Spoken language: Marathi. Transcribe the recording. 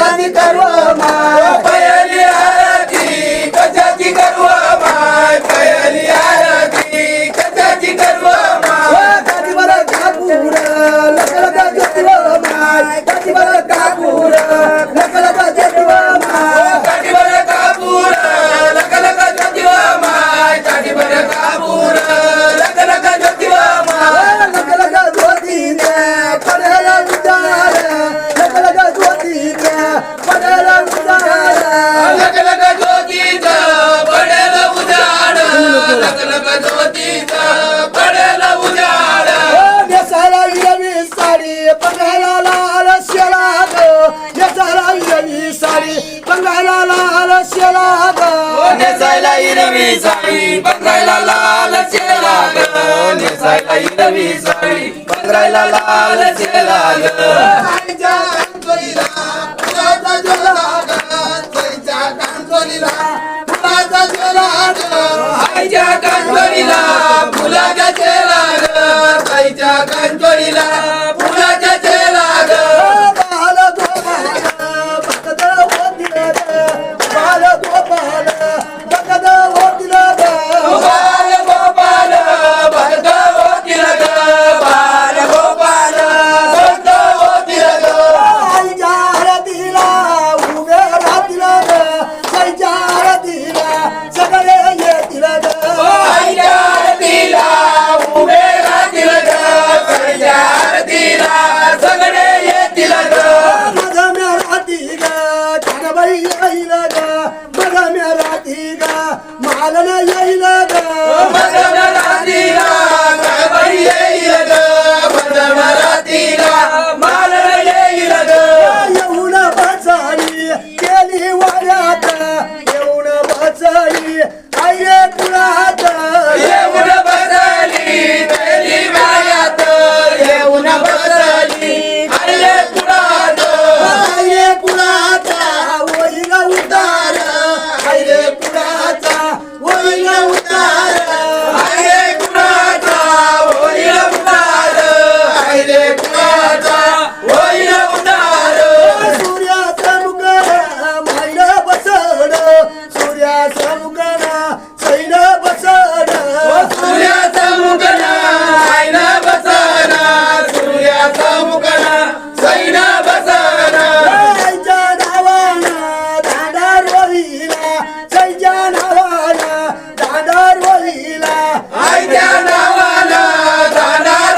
పని కర్వమా हिरवी साडी बंगायला लाल शेला नेसायला हिरवी साडी बंगायला लाल शेला नेसायला हिरवी साडी बंगायला लाल शेला फुलाचा আইরে পুরা হাত। आदर होईला आयत्या नाव